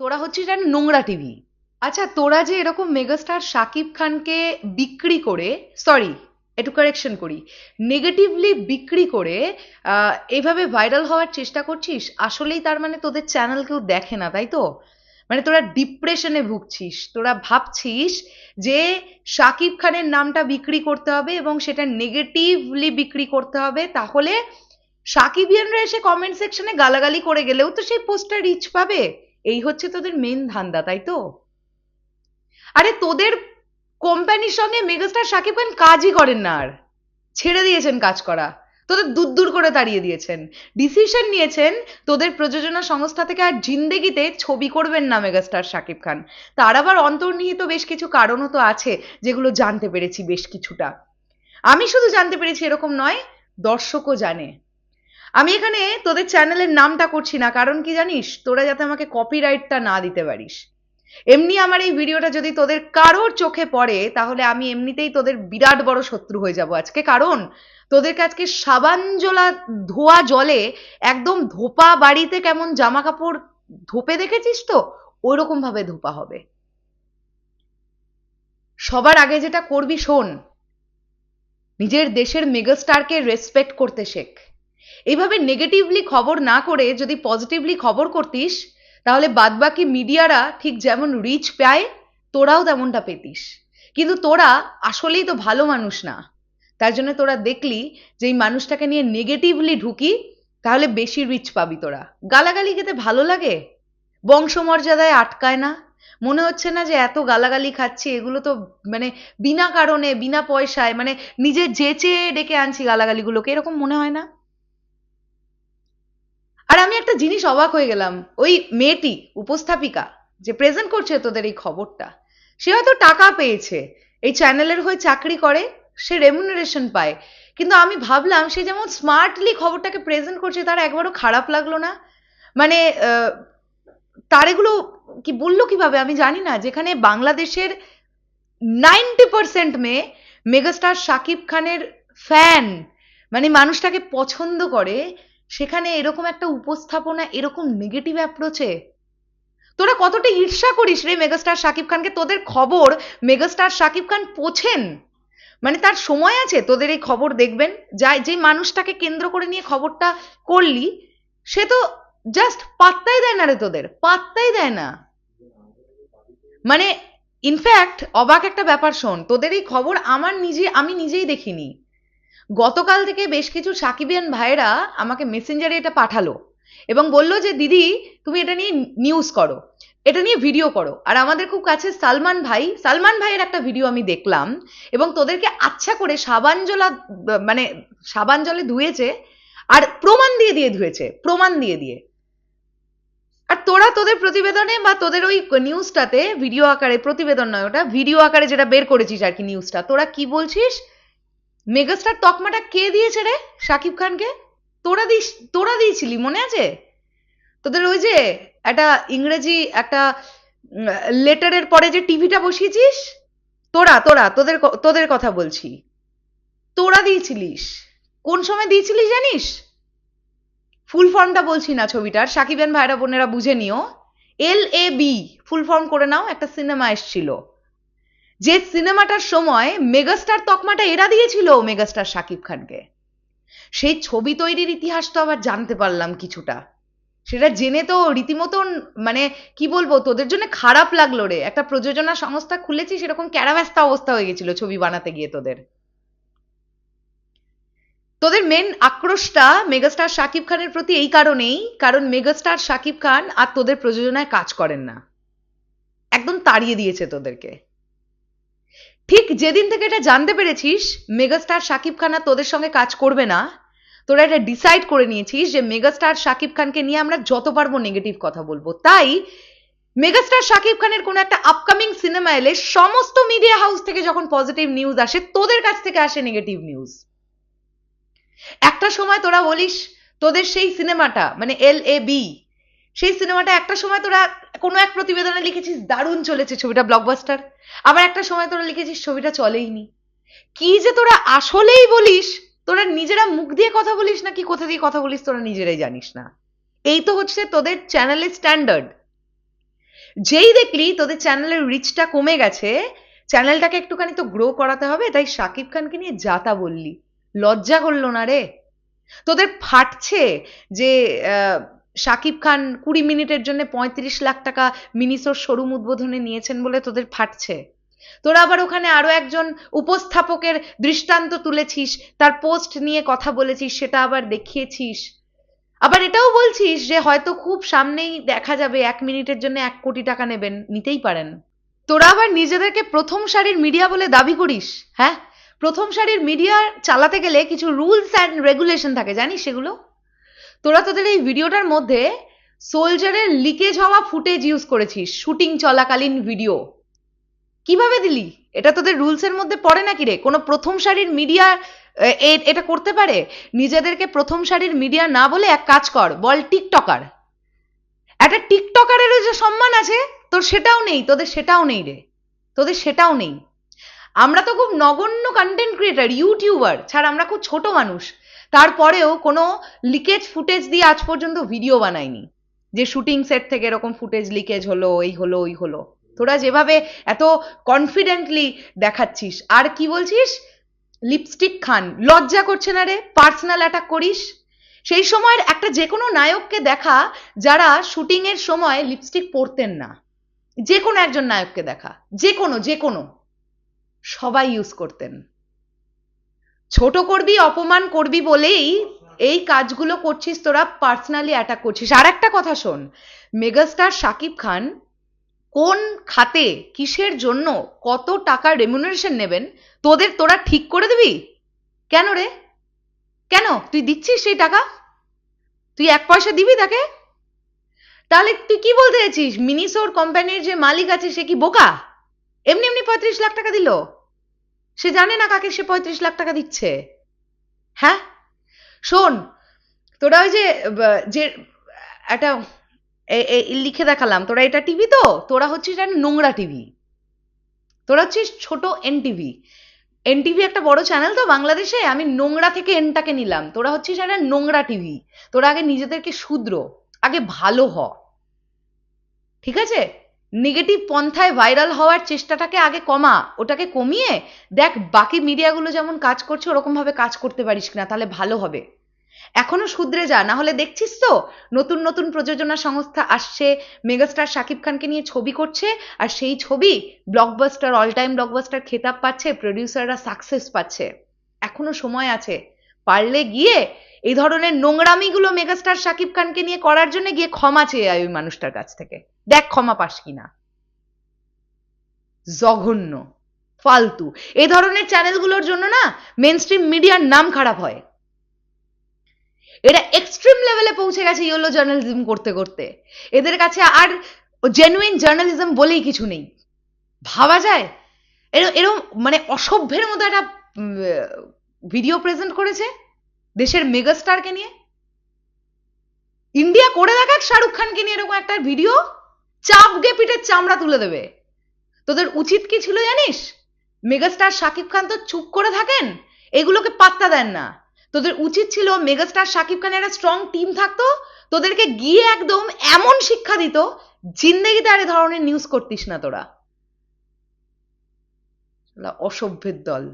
তোরা হচ্ছিস একটা নোংরা টিভি আচ্ছা তোরা যে এরকম মেগাস্টার শাকিব খানকে বিক্রি করে সরি একটু কারেকশন করি নেগেটিভলি বিক্রি করে এভাবে ভাইরাল হওয়ার চেষ্টা করছিস? আসলেই তার মানে তোদের চ্যানেল কেউ দেখে না, তাই তো? মানে তোরা ডিপ্রেশনে ভুগছিস, তোরা ভাবছিস যে শাকিব খানের নামটা বিক্রি করতে হবে এবং সেটা নেগেটিভলি বিক্রি করতে হবে, তাহলে সাকিবিয়ানরা এসে কমেন্ট সেকশনে গালাগালি করে গেলেও তো সেই পোস্টটা রিচ পাবে। এই হচ্ছে তোদের মেন ধান্দা, তাই তো? আরে তোদের কোম্পানির সঙ্গে মেগাস্টার শাকিব খান কাজই করেন না আর। ছেড়ে দিয়েছেন কাজ করা। তোদের দূর দূর করে তাড়িয়ে দিয়েছেন। ডিসিশন নিয়েছেন তোদের প্রযোজনা সংস্থা থেকে আর জিন্দেগিতে ছবি করবেন না মেগাস্টার শাকিব খান। তার আবার অন্তর্নিহিত বেশ কিছু কারণও তো আছে, যেগুলো জানতে পেরেছি বেশ কিছুটা। আমি শুধু জানতে পেরেছি এরকম নয়, দর্শকও জানে। আমি এখানে তোদের চ্যানেলের নামটা করছি না, কারণ কি জানিস? তোরা যাতে আমাকে কপিরাইটটা না দিতে পারিস। এমনি আমার এই ভিডিওটা যদি তোদের কারোর চোখে পড়ে, তাহলে আমি এমনিতেই তোদের বিরাট বড় শত্রু হয়ে যাব আজকে। কারণ তোদেরকে আজকে সাবান জলা ধোয়া জলে একদম ধোপা বাড়িতে কেমন জামা কাপড় ধোপে দেখেছিস তো? ওইরকম ভাবে ধোপা হবে। সবার আগে যেটা করবি শোন, নিজের দেশের মেগাস্টারকে রেসপেক্ট করতে শেখ। এইভাবে নেগেটিভলি খবর না করে যদি পজিটিভলি খবর করতিস, তাহলে বাদবাকি মিডিয়ারা ঠিক যেমন রিচ পায়, তোরাও তেমনটা পেতিস। কিন্তু তোরা আসলেই তো ভালো মানুষ না। তার জন্য তোরা দেখলি যে এই মানুষটাকে নিয়ে নেগেটিভলি ঢুকি, তাহলে বেশি রিচ পাবি তোরা। গালাগালি খেতে ভালো লাগে? বংশমর্যাদায় আটকায় না? মনে হচ্ছে না যে এত গালাগালি খাচ্ছি, এগুলো তো মানে বিনা কারণে, বিনা পয়সায় মানে নিজে যেচে ডেকে আনছি গালাগালিগুলোকে, এরকম মনে হয় না? একটা জিনিস অবাক হয়ে গেলাম। ওই মেয়েটি, উপস্থাপিকা, যে প্রেজেন্ট করছে তোদের এই খবরটা, সে হয়তো টাকা পেয়েছে। এই চ্যানেলের হয়ে চাকরি করে, সে রেমুনারেশন পায়। কিন্তু আমি ভাবলাম, সে যেমন স্মার্টলি খবরটাকে প্রেজেন্ট করছে, তার একবারও খারাপ লাগল না। মানে তার এগুলো কি বলল কীভাবে আমি জানি না। যেখানে বাংলাদেশের নাইনটি পার্সেন্ট মেয়ে মেগাস্টার শাকিব খানের ফ্যান মানে মানুষটাকে পছন্দ করে সেখানে এরকম একটা উপস্থাপনা, এরকম নেগেটিভ অ্যাপ্রোচে তোরা কতটা ঈর্ষা করিস রে মেগাস্টার শাকিব খানকে? তোদের খবর মেগাস্টার শাকিব খান পোছেন। মানে তার সময় আছে, তোদের এই খবর দেখবেন। যা, যে মানুষটাকে কেন্দ্র করে নিয়ে খবরটা করলি, সে তো জাস্ট পাত্তাই দেয় না রে তোদের, পাত্তাই দেয় না। মানে ইনফ্যাক্ট অবাক একটা ব্যাপার শোন, তোদের এই খবর আমার নিজে, আমি নিজেই দেখিনি। গতকাল থেকে বেশ কিছু সাকিবিয়ান ভাইয়েরা আমাকে মেসেঞ্জারে এটা পাঠালো এবং বলল যে, দিদি, তুমি এটা নিয়ে নিউজ করো, এটা নিয়ে ভিডিও করো। আর আমাদের খুব কাছে সালমান ভাই, সালমান ভাইয়ের একটা ভিডিও আমি দেখলাম এবং তোদেরকে আচ্ছা করে সাবান জলা মানে সাবান জলে ধুয়েছে আর প্রমাণ দিয়ে দিয়ে ধুয়েছে, প্রমাণ দিয়ে দিয়ে। আর তোরা তোদের প্রতিবেদনে বা তোদের ওই নিউজটাতে ভিডিও আকারে, প্রতিবেদন নয় ওটা ভিডিও আকারে যেটা বের করেছিস আর কি নিউজটা তোরা কি বলছিস? মেগাস্টার তকমাটা কে দিয়েছে রে? শাকিব খানকে? তোরা দিস, তোরা দিয়েছিলি, মনে আছে? তোদের ওই যে একটা ইংরেজি একটা লেটারের পরে যে টিভিটা বসিয়েছিস? তোরা তোরা, তোদের তোদের কথা বলছি। তোরা দিয়েছিলিস। কোন সময় দিয়েছিলিস জানিস? ফুল ফর্মটা বলছি না ছবিটার সাকিবেন ভাইরা বোনেরা বুঝে নিও। এল এ বি, ফুল ফর্ম করে নাও, একটা সিনেমা এসছিল। যে সিনেমাটার সময় মেগাস্টার তকমাটা এরা দিয়েছিল মেগাস্টার শাকিব খানকে। সেই ছবি তৈরির ইতিহাস তো আবার জানতে পারলাম কিছুটা। সেটা জেনে তো রীতিমতন মানে কি বলব, তোদের জন্য খারাপ লাগল রে। একটা প্রযোজনা সংস্থা খুলেছি, সেরকম ক্যারাব্যাস্তা অবস্থা হয়ে গেছিল ছবি বানাতে গিয়ে তোদের। তোদের মেন আক্রোশটা মেগাস্টার শাকিব খানের প্রতি এই কারণেই, কারণ মেগাস্টার শাকিব খান আর তোদের প্রযোজনায় কাজ করেন না। একদম তাড়িয়ে দিয়েছে তোদেরকে। ঠিক যেদিন থেকে এটা জানতে পেরেছিস, মেগাস্টার শাকিব খান আর তোদের সঙ্গে কাজ করবে না, তোরা এটা ডিসাইড করে নিয়েছিস যে মেগাস্টার শাকিব খানকে নিয়ে আমরা যত পারব নেগেটিভ কথা বলব। তাই মেগাস্টার শাকিব খানের কোনো একটা আপকামিং সিনেমা এলে সমস্ত মিডিয়া হাউস থেকে যখন পজিটিভ নিউজ আসে, তোদের কাছ থেকে আসে নেগেটিভ নিউজ একটা সময় তোরা বলিস, তোদের সেই সিনেমাটা মানে এল এ বি সেই সিনেমাটা একটা সময় তোরা কোনো এক প্রতিবেদনে লিখেছিস, দারুণ চলেছে ছবিটা ব্লকবাস্টার আবার একটা সময় তোরা লিখেছিস, ছবিটা চলেইনি। কি যে তোরা আসলেই বলিস, তোরা নিজেরা মুখ দিয়ে কথা বলিস না কি কোথা দিয়ে কথা বলিস তোরা নিজেরাই জানিস না। এই তো হচ্ছে তোদের চ্যানেলের স্ট্যান্ডার্ড যেই দেখলি তোদের চ্যানেলের রিচটা কমে গেছে চ্যানেলটাকে একটুখানি তো গ্রো করাতে হবে, তাই শাকিব খানকে নিয়ে যাতা বললি। লজ্জা করল না রে। তোদের ফাটছে যে শাকিব খান কুড়ি মিনিটের জন্য পঁয়ত্রিশ লাখ টাকা মিনিসোর শোরুম উদ্বোধনে নিয়েছেন বলে তোদের ফাটছে। তোরা আবার ওখানে আরও একজন উপস্থাপকের দৃষ্টান্ত তুলেছিস, তার পোস্ট নিয়ে কথা বলেছিস, সেটা আবার দেখিয়েছিস। আবার এটাও বলছিস যে হয়তো খুব সামনেই দেখা যাবে এক মিনিটের জন্য এক কোটি টাকা নেবেন, নিতেই পারেন। তোরা আবার নিজেদেরকে প্রথম সারির মিডিয়া বলে দাবি করিস হ্যাঁ? প্রথম সারির মিডিয়া চালাতে গেলে কিছু রুলস অ্যান্ড রেগুলেশন থাকে, জানিস সেগুলো? তোরা তোদের এই ভিডিওটার মধ্যে সোলজারের লিকেজ হওয়া ফুটেজ ইউজ করেছিস, শুটিং চলাকালীন ভিডিও কীভাবে দিলি? এটা তোদের রুলসের মধ্যে পড়ে নাকি রে? কোনো প্রথম সারির মিডিয়া এটা করতে পারে? নিজেদেরকে প্রথম সারির মিডিয়া না বলে এক কাজ কর, বল টিকটকার একটা টিকটকারেরও যে সম্মান আছে, তোর সেটাও নেই, তোদের সেটাও নেই রে। তোদের সেটাও নেই। আমরা তো খুব নগণ্য কন্টেন্ট ক্রিয়েটার ইউটিউবার ছাড়, আমরা খুব ছোট মানুষ। তারপরেও কোনো লিকেজ ফুটেজ দিয়ে আজ পর্যন্ত ভিডিও বানায়নি। যে শুটিং সেট থেকে এরকম ফুটেজ লিকেজ হলো, এই হলো, ওই হলো। তোরা যেভাবে এত কনফিডেন্টলি দেখাচ্ছিস, আর কি বলছিস? লিপস্টিক খান, লজ্জা করছে না রে? পার্সোনাল অ্যাটাক করিস? সেই সময়ের একটা যে কোনো নায়ককে দেখা যারা শুটিং এর সময় লিপস্টিক পরতেন না। যে কোনো একজন নায়ককে দেখা যে কোনো যে কোনো সবাই ইউজ করতেন। ছোট করবি, অপমান করবি বলেই এই কাজগুলো করছিস, তোরা পার্সোনালি অ্যাটাক করছিস। আর একটা কথা শোন মেগাস্টার শাকিব খান কোন খাতে কিসের জন্য কত টাকা রেমুনারেশন নেবেন, তোদের, তোরা ঠিক করে দিবি? কেন রে? কেন? তুই দিচ্ছিস সেই টাকা? তুই এক পয়সা দিবি তাকে? তাহলে তুই কি বলতে চাইছিস? মিনিসোর কোম্পানির যে মালিক আছে, সে কি বোকা? এমনি এমনি পঁয়ত্রিশ লাখ টাকা দিল। সে জানে না কাকে সে পঁয়ত্রিশ লাখ টাকা দিচ্ছে। হ্যাঁ? শোন, তোরা ওই যে যে, একটা লিখে দেখালাম, তোরা এটা টিভি তো? তোরা হচ্ছিস নোংরা টিভি। তোরা হচ্ছিস ছোট এন টিভি এন টিভি একটা বড় চ্যানেল তো বাংলাদেশে, আমি নোংরা থেকে এনটাকে নিলাম। তোরা হচ্ছিস একটা নোংরা টিভি। তোরা আগে নিজেদেরকে শুদ্র আগে ভালো হ। ঠিক আছে? নেগেটিভ পন্থায় ভাইরাল হওয়ার চেষ্টাটাকে আগে কমা, ওটাকে কমিয়ে দেখ বাকি মিডিয়াগুলো যেমন কাজ করছে, ওরকম ভাবে কাজ করতে পারিস না তাহলে ভালো হবে। এখনও শুধরে যা, না হলে দেখছিস তো, নতুন নতুন প্রযোজনা সংস্থা আসছে মেগাস্টার শাকিব খানকে নিয়ে ছবি করছে, আর সেই ছবি ব্লকবাস্টার অল টাইম ব্লকবাস্টার খেতাব পাচ্ছে প্রডিউসাররা সাকসেস পাচ্ছে। এখনও সময় আছে। পারলে গিয়ে এই ধরনের নোংরামিগুলো মেগাস্টার শাকিব খানকে নিয়ে করার জন্য গিয়ে ক্ষমা চেয়ে আয় ওই মানুষটার কাছ থেকে। দেখ ক্ষমা পাস কিনা। জঘন্য, ফালতু। এই ধরনের চ্যানেলগুলোর জন্য না মেন স্ট্রিম মিডিয়ার নাম খারাপ হয়। এরা এক্সট্রিম লেভেলে পৌঁছে গেছে ইয়েলো জার্নালিজম করতে করতে। এদের কাছে আর জেনুইন জার্নালিজম বলেই কিছু নেই। ভাবা যায়? এরম মানে অসভ্যের মতো একটা ভিডিও প্রেজেন্ট করেছে দেশের মেগাস্টারকে নিয়ে। ইন্ডিয়া করে দেখাক শাহরুখ খানকে নিয়ে এরকম একটা ভিডিও চাপ গে পিঠের চামড়া তুলে দেবে। তোদের উচিত কি ছিল জানিস? মেগাস্টার শাকিব খান তো চুপ করে থাকেন, এগুলোকে পাত্তা দেন না। তোদের উচিত ছিল মেগাস্টার শাকিব খানের একটা স্ট্রং টিম থাকতো, তোদেরকে গিয়ে একদম এমন শিক্ষা দিত, জিন্দেগিতে আর এ ধরনের নিউজ করতিস না তোরা। অসভ্যের দল।